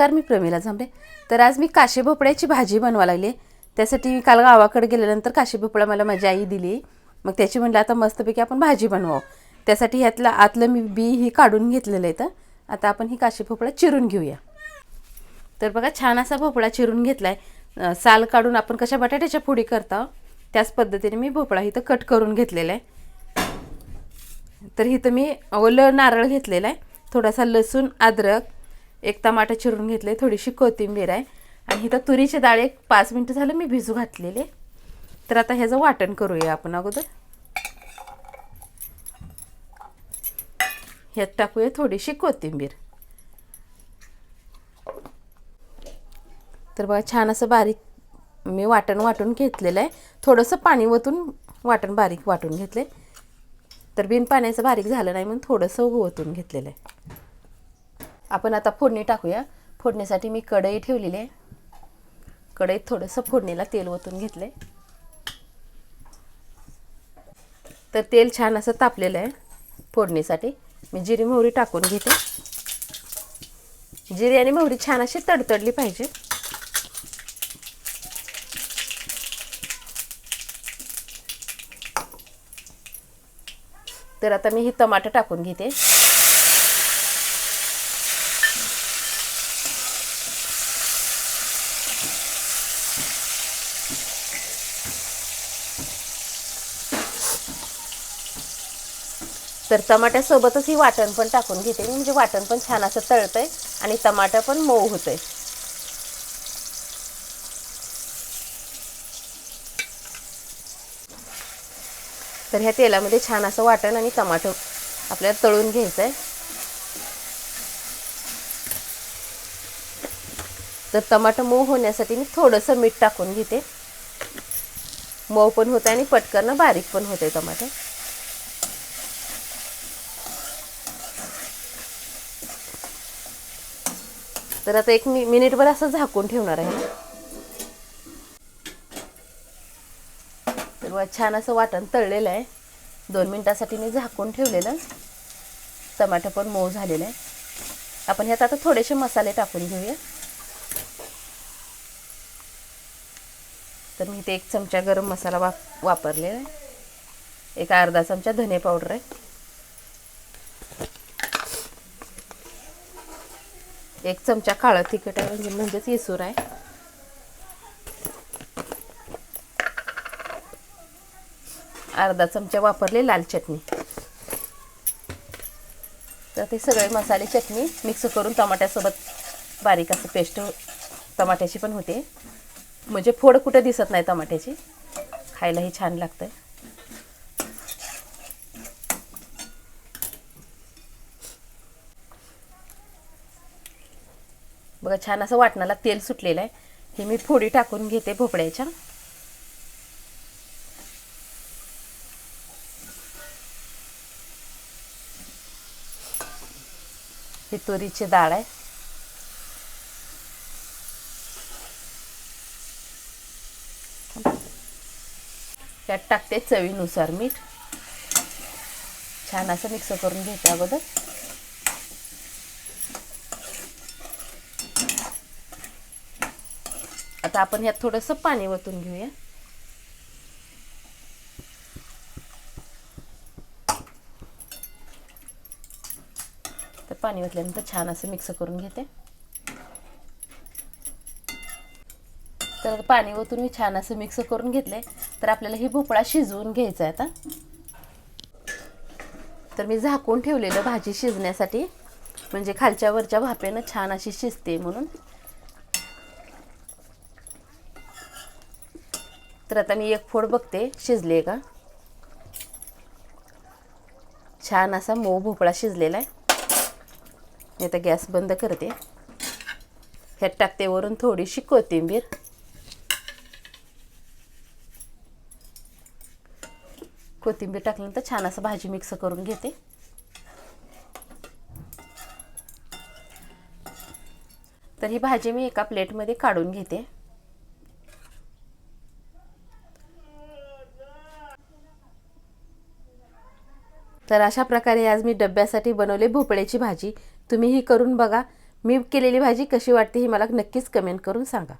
नमस्कार मी प्रमिला झांबरे तर आज मी काशी भोपळ्याची भाजी बनवा लागली त्यासाठी मी काल गावाकडे गेल्यानंतर काशी भोपळा मला माझी आई दिली. मग त्याची म्हणलं आता मस्तपैकी आपण भाजी बनवावं. त्यासाठी ह्यातलं आतलं मी बी ही काढून घेतलेलं आहे तर आता आपण ही काशी भोपळा चिरून घेऊया. तर बघा छान असा भोपळा चिरून घेतला आहे साल काढून आपण कशा बटाट्याच्या फोडी करता त्याच पद्धतीने मी भोपळा इथं कट करून घेतलेला आहे. तर इथं मी ओलं नारळ घेतलेला आहे. थोडासा लसूण अद्रक एक टमाटर चिरून घेतले थोडीशी कोथिंबीर आहे. आणि इथं तुरीची डाळ एक पाच मिनटं झालं मी भिजू घातलेले. तर आता ह्याचं वाटण करूया आपण अगोदर. ह्यात टाकूया थोडीशी कोथिंबीर. तर बघा छान असं बारीक मी वाटण वाटून घेतलेलं आहे. थोडंसं पाणी ओतून वाटण बारीक वाटून घेतलं आहे तर बिन पाण्याचं बारीक झालं नाही म्हणून थोडंसं ओतून घेतलेलं आहे. आपण आता फोडणी टाकूया. फोडणीसाठी मी कढई ठेवलेली आहे. कढईत थोडंसं फोडणीला तेल ओतून घेतलं आहे तर तेल छान असं तापलेलं आहे फोडणीसाठी. मी जिरी मोहरी टाकून घेते. जिरी आणि मोहरी छान अशी तडतडली पाहिजे. तर आता मी ही टमाटर टाकून घेते. तर टमाट्यासोबतच ही वाटण पण टाकून घेते मी. म्हणजे वाटण पण छान असं तळतंय आणि टमाटर पण मऊ होतंय. तर ह्या तेलामध्ये छान असं वाटण आणि टमाटो आपल्याला तळून घ्यायचं आहे तर टमाटो मऊ होण्यासाठी मी थोडंसं मीठ टाकून घेते. मऊ पण होतं आणि पटकन बारीक पण होते टमाटर तर आता एक मि मिनिटभर असं झाकून ठेवणार आहे. तर छान असं वाटण तळलेलं आहे. दोन मिनटासाठी मी झाकून ठेवलेलं. टमाटर पण मऊ झालेलं आहे. आपण ह्यात आता थोडेसे मसाले टाकून घेऊया. तर मी इथे एक चमचा गरम मसाला वाप वापरलेला आहे. एक अर्धा चमचा धने पावडर आहे. एक चमचा काळं तिखट आहे म्हणजे म्हणजेच येसूर आहे. अर्धा चमचा वापरले लाल चटणी. तर ते सगळे मसाले चटणी मिक्स करून टमाट्यासोबत बारीक असं पेस्ट टमाट्याची पण होते. म्हणजे फोड कुठं दिसत नाही टमाट्याची. खायलाही छान लागतं बघा छान असं वाटणाला तेल सुटलेलं आहे. हे मी फोडी टाकून घेते भोपळ्याच्या. ही तुरीची डाळ आहे. त्यात टाकते चवीनुसार मीठ. छान असं मिक्स करून घेते अगोदर. आता आपण ह्यात थोडंसं पाणी ओतून घेऊया. तर पाणी ओतल्यानंतर छान असं मिक्स करून घेते. तर पाणी ओतून मी छान असं मिक्स करून घेतले. तर आपल्याला ही भोपळा शिजवून घ्यायचा आहे आता. तर मी झाकून ठेवलेलं भाजी शिजण्यासाठी. म्हणजे खालच्या वरच्या भापेनं छान अशी शिजते म्हणून. तर आता मी एक फोड बघते. शिजले का? छान असा मऊ भोपळा शिजलेला आहे. मी आता गॅस बंद करते. ह्यात टाकते वरून थोडीशी कोथिंबीर. कोथिंबीर टाकल्यानंतर छान असं भाजी मिक्स करून घेते. तर ही भाजी मी एका प्लेटमध्ये काढून घेते. तर अशा प्रकारे आज मी डब्यासाठी बनवले भोपळ्याची भाजी. तुम्हीही करून बघा. मी केलेली भाजी कशी वाटते हे मला नक्कीच कमेंट करून सांगा.